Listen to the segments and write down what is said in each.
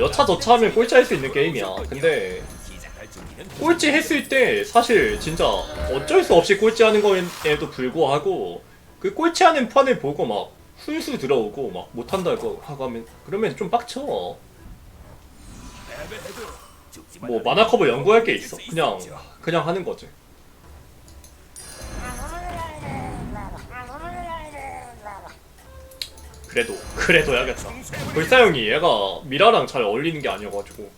여차저차 하면 꼴찌 할 수 있는 게임이야. 근데 꼴찌 했을 때 사실 진짜 어쩔 수 없이 꼴찌 하는 거에도 불구하고 그 꼴찌 하는 판을 보고 막 훈수 들어오고 막 못한다고 하고 하면 그러면 좀 빡쳐. 뭐 만화컵을 연구할 게 있어. 그냥 그냥 하는 거지. 그래도 그래도 해야겠다. 불사형이 얘가 미라랑 잘 어울리는 게 아니어가지고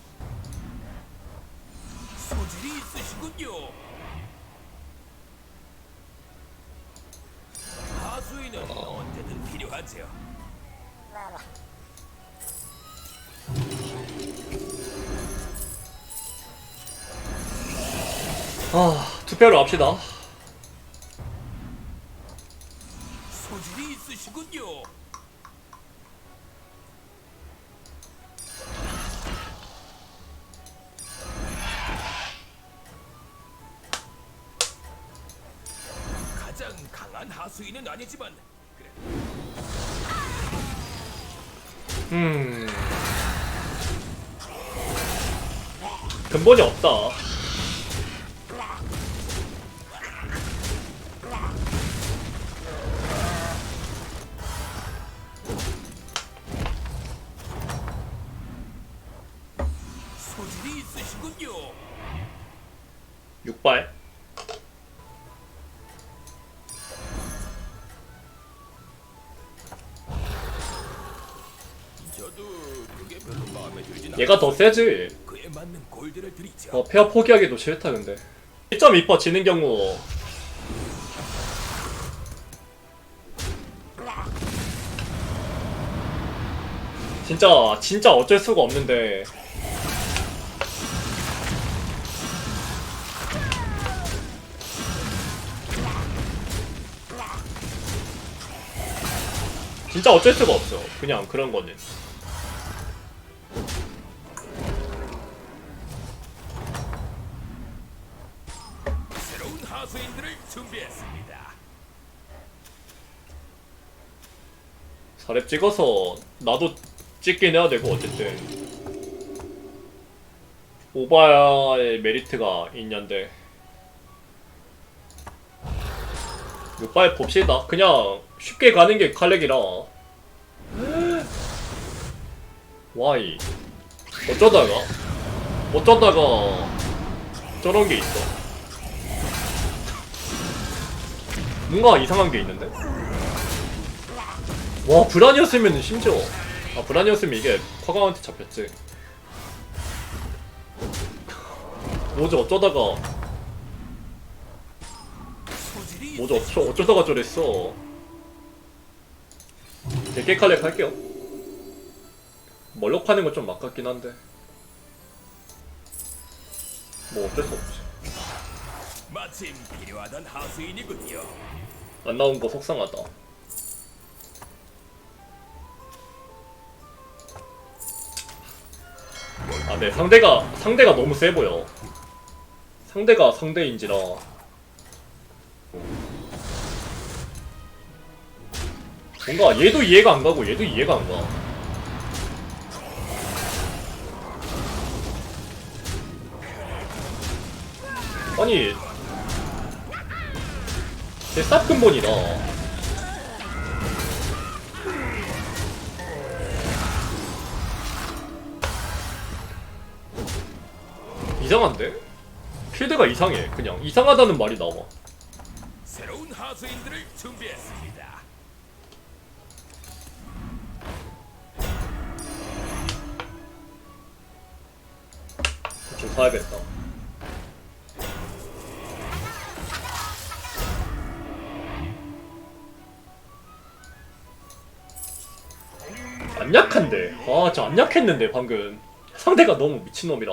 필요하죠. 아 투표를 합시다. 강한 하수인은 아니지만 그래 음 근본이 없다. 소질이 있으시군요. 육발. 얘가 더 세지. 어 페어 포기하기도 싫다 근데. 1.2% 지는 경우 진짜 진짜 어쩔 수가 없는데 진짜 어쩔 수가 없어 그냥 그런 거는 4렙 찍어서 나도 찍긴 해야 되고 어쨌든. 오바야의 메리트가 있는데. 요빠에 봅시다. 그냥 쉽게 가는 게 칼렉이라. 와이. 어쩌다가 어쩌다가 저런 게 있어. 뭔가 이상한 게 있는데? 와 브란이었으면 심지어. 아 브란이었으면 이게 화강한테 잡혔지. 뭐지 어쩌다가. 뭐지 어쩌, 어쩌다가 저랬어. 대게 칼렉 할게요. 멀럭 파는 건 좀 아깝긴 한데. 뭐 어쩔 수 없지. 마침 필요하던 하수인이군요. 안 나온 거 속상하다 네 상대가 상대가 너무 세 보여. 상대가 상대인지라. 뭔가 얘도 이해가 안 가고 얘도 이해가 안 가. 아니, 제쌉 근본이다. 이상한데? 필드가 이상해. 그냥 이상하다는 말이 나와. 새로운 하수인들을 준비했습니다. 좀 사야겠다. 안 약한데. 아, 저 안 약했는데 방금. 상대가 너무 미친놈이라.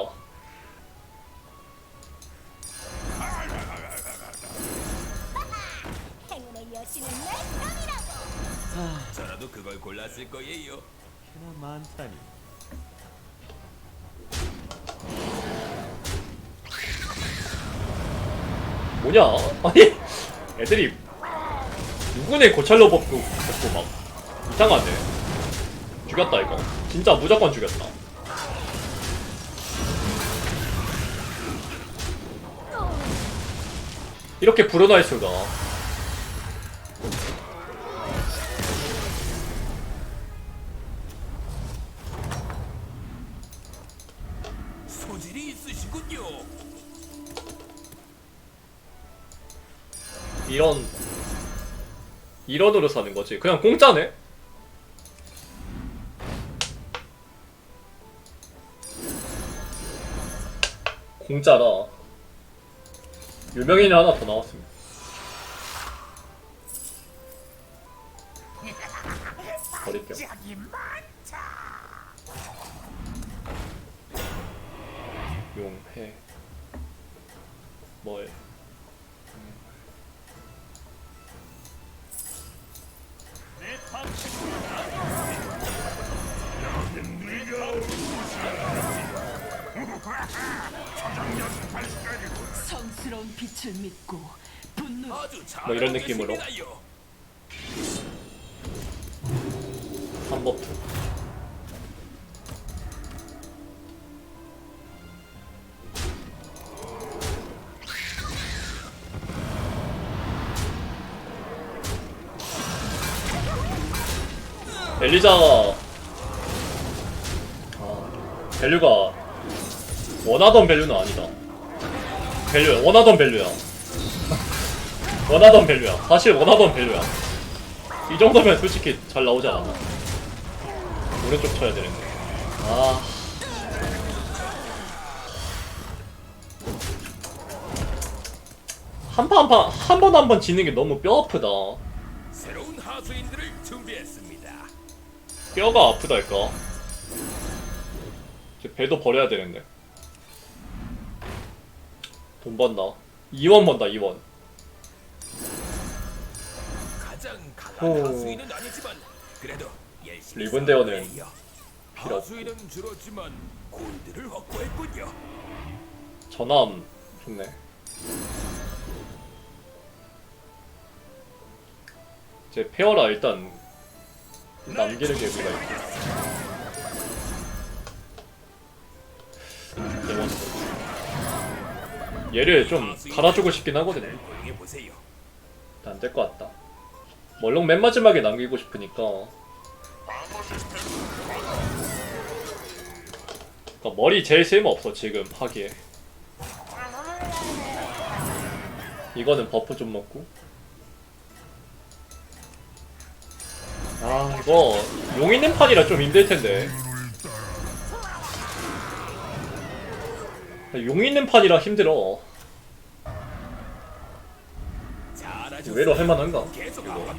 있을 거예요. 꽤나 많다니. 뭐냐? 아니 애들이 누구네 고찰로 뽑고 뽑고 막 이상하네. 죽였다 이거. 진짜 무조건 죽였다. 이렇게 불어날 수가. 소질이 있으시군요. 이런 이런으로 사는 거지. 그냥 공짜네. 공짜라. 유명인이 하나 더 나왔습니다. 버릴게요. 용 해 뭘 성스러운 빛을 믿고 분노 뭐 이런 느낌으로. 계십니다요. 한버 프 엘리자가 아, 밸류가 원하던 밸류는 아니다 밸류 원하던 밸류야 원하던 밸류야 사실 원하던 밸류야 이 정도면 솔직히 잘 나오지 않았나 오른쪽 쳐야 되는데. 아. 한 판 한 판, 한 번 한 번 지는 게 너무 뼈 아프다. 새로운 하수인들을. 뼈가 아프달까? 이제 배도 버려야 되는데. 돈 번다. 2원 번다, 2원. 가장 강한 오. 하수인은 아니지만 그래도 열심히 리본 대원은 싸워야 필요 없고. 하수인은 줄었지만 골드를 확보했군요. 전함 좋네. 제 페어라 일단 남기는 게 뭐가 있고. 대원. 얘를 좀 갈아주고 싶긴 하거든요. 고용해 보세요. 안될 것 같다. 멀롱 맨 마지막에 남기고 싶으니까. 그러니까 머리 제일 쓸모 없어 지금 하기에. 이거는 버프 좀 먹고. 아 이거 용 있는 판이라 좀 힘들 텐데. 용 있는 판이라 힘들어. 의외로 할만한가? 이거.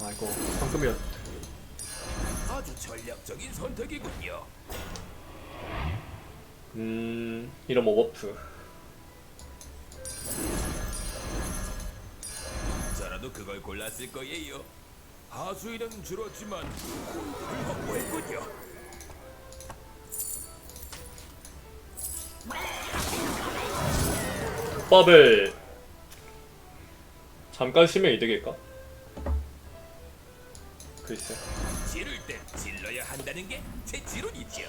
아 이거 황금이었. 아주 전략적인 선택이군요. 음 이런 오버프. 저라도 그걸 골랐을 거예요. 하수인은 줄었지만 골드를 확보했군요. 법을 잠깐 쓰면 이득일까? 글쎄. 지를 땐 질러야 한다는 게 제 지론이죠.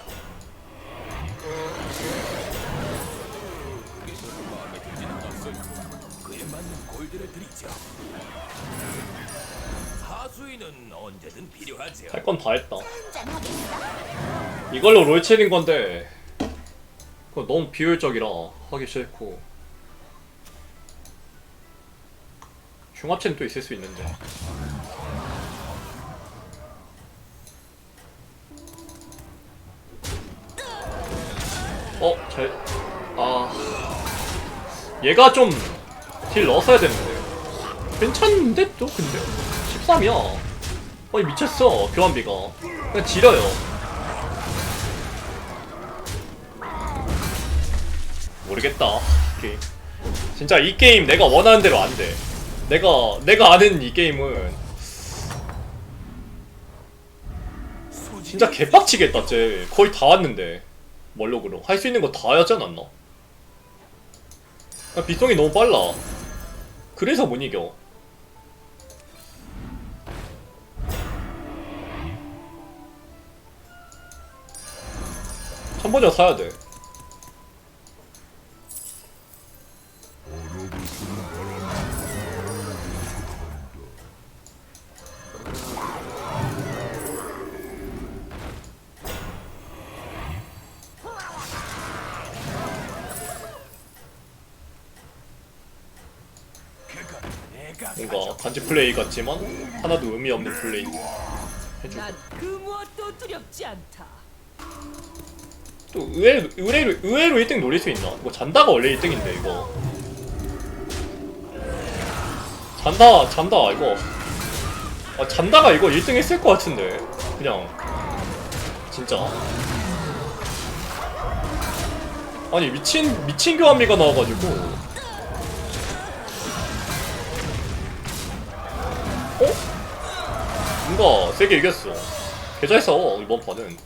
그래서 마음에 들진 않았어요. 맞는 골드를 드리죠. 하수인은 언제든 필요하죠. 할 건 다 했다. 이걸로 롤 채는 건데 그거 너무 비효율적이라 하기 싫고 흉합체는 또 있을 수 있는데 어? 잘... 아... 얘가 좀 딜 넣었어야 되는데. 괜찮은데 또 근데? 13이야. 아니 미쳤어 교환비가. 그냥 지려요. 모르겠다. 게임 진짜 이 게임 내가 원하는 대로 안돼. 내가 내가 아는 이 게임은. 진짜 개빡치겠다 쟤. 거의 다 왔는데. 멀록으로. 할 수 있는 거 다 하지 않았나? 아, 비송이 너무 빨라 그래서 못 이겨. 천번역 사야 돼 같지만 하나도 의미 없는 플레이 해주고. 난그 무엇도 두렵지 않다. 또 의외로 의외로 의외로 1등 노릴 수 있나? 이거 잔다가 원래 1등인데 이거. 잔다 잔다 이거. 아 잔다가 이거 1등 했을 것 같은데 그냥. 진짜. 아니 미친 미친 교환미가 나와가지고 뭔가 세게 이겼어 싸워 이번 판은.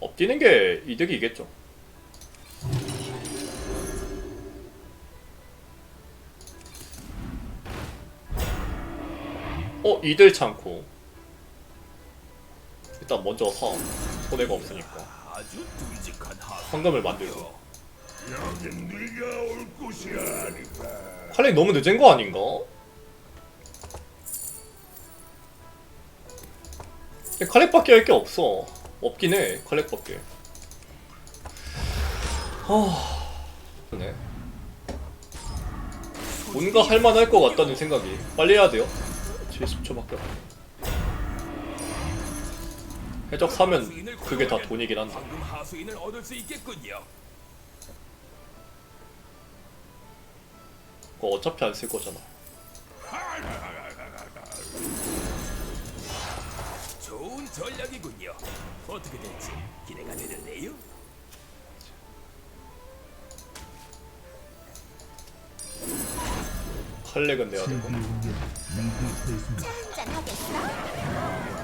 엎뛰는 게 이득이겠죠. 어, 이들 창고. 일단 먼저 사. 손해가 없으니까. 아주 듬직한 하수. 황금을 만들고. 여긴 네가 올 곳이 아니다. 칼렉 너무 늦은 거 아닌가? 근데 칼렉밖에 할 게 없어. 없긴 해, 칼렉밖에. 아, 네. 뭔가 할만할 것 같다는 생각이. 빨리 해야 돼요. 70초밖에 없어. 해적 사면 그게 다 돈이긴 한다. 방금 하수인을 얻을 수 있겠군요. 그거 어차피 안 쓸 거잖아. 좋은 전략이군요. 어떻게 될지 기대가 되는데요. 칼렉은 내야 되고. 한잔 하겠어?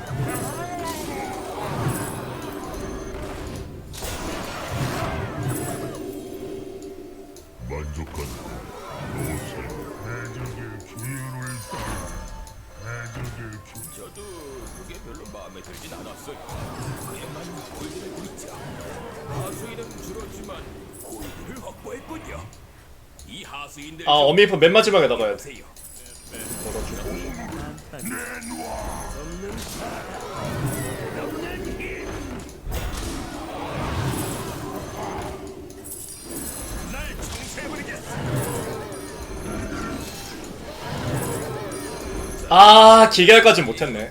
아, 어미프 맨 마지막에 나가야 돼. 아 기계까지 못했네.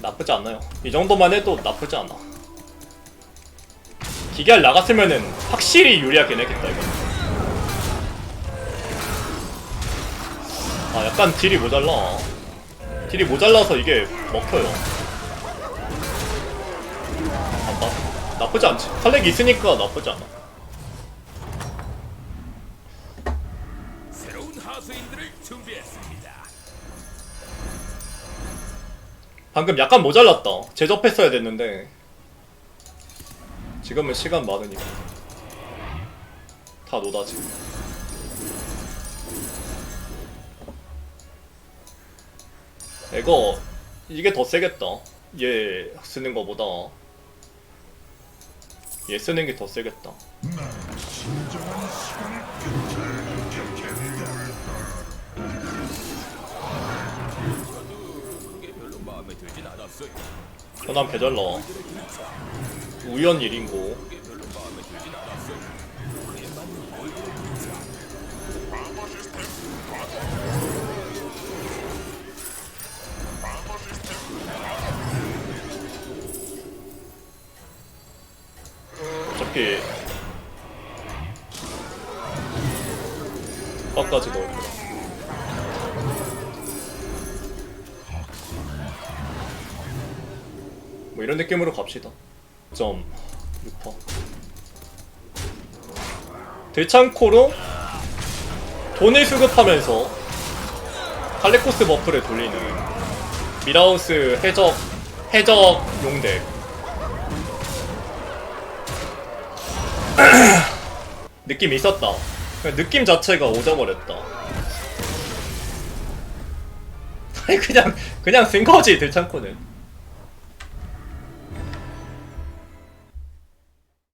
나쁘지 않아요. 이 정도만 해도 나쁘지 않아. 기계를 나갔으면은 확실히 유리하긴 했겠다 이거 아 약간 딜이 모자라 딜이 모자라서 이게 먹혀요 아, 나, 나쁘지 않지 칼렉 있으니까 나쁘지 않아 새로운 하수인들을 준비했습니다. 방금 약간 모자랐다. 제접했어야 됐는데 지금은 시간 많으니까 다 노다지. 이거 이게 더 세겠다. 얘 쓰는 거보다 얘 쓰는 게 더 세겠다. 진정한 시간을 끝에 계획을 그게 별로 마음에 들진 않았어요. 현안 배잘 나와. 우연 일인고. 어차피 빡까지 넣을 거야. 뭐 이런 느낌으로 갑시다. 점 6퍼. 대창코로 돈을 수급하면서 칼레코스 버프를 돌리는 미라우스 해적 해적 용덱. 느낌 있었다. 그냥 느낌 자체가 오져버렸다. 아니 그냥 그냥 쓴 거지 들창코는.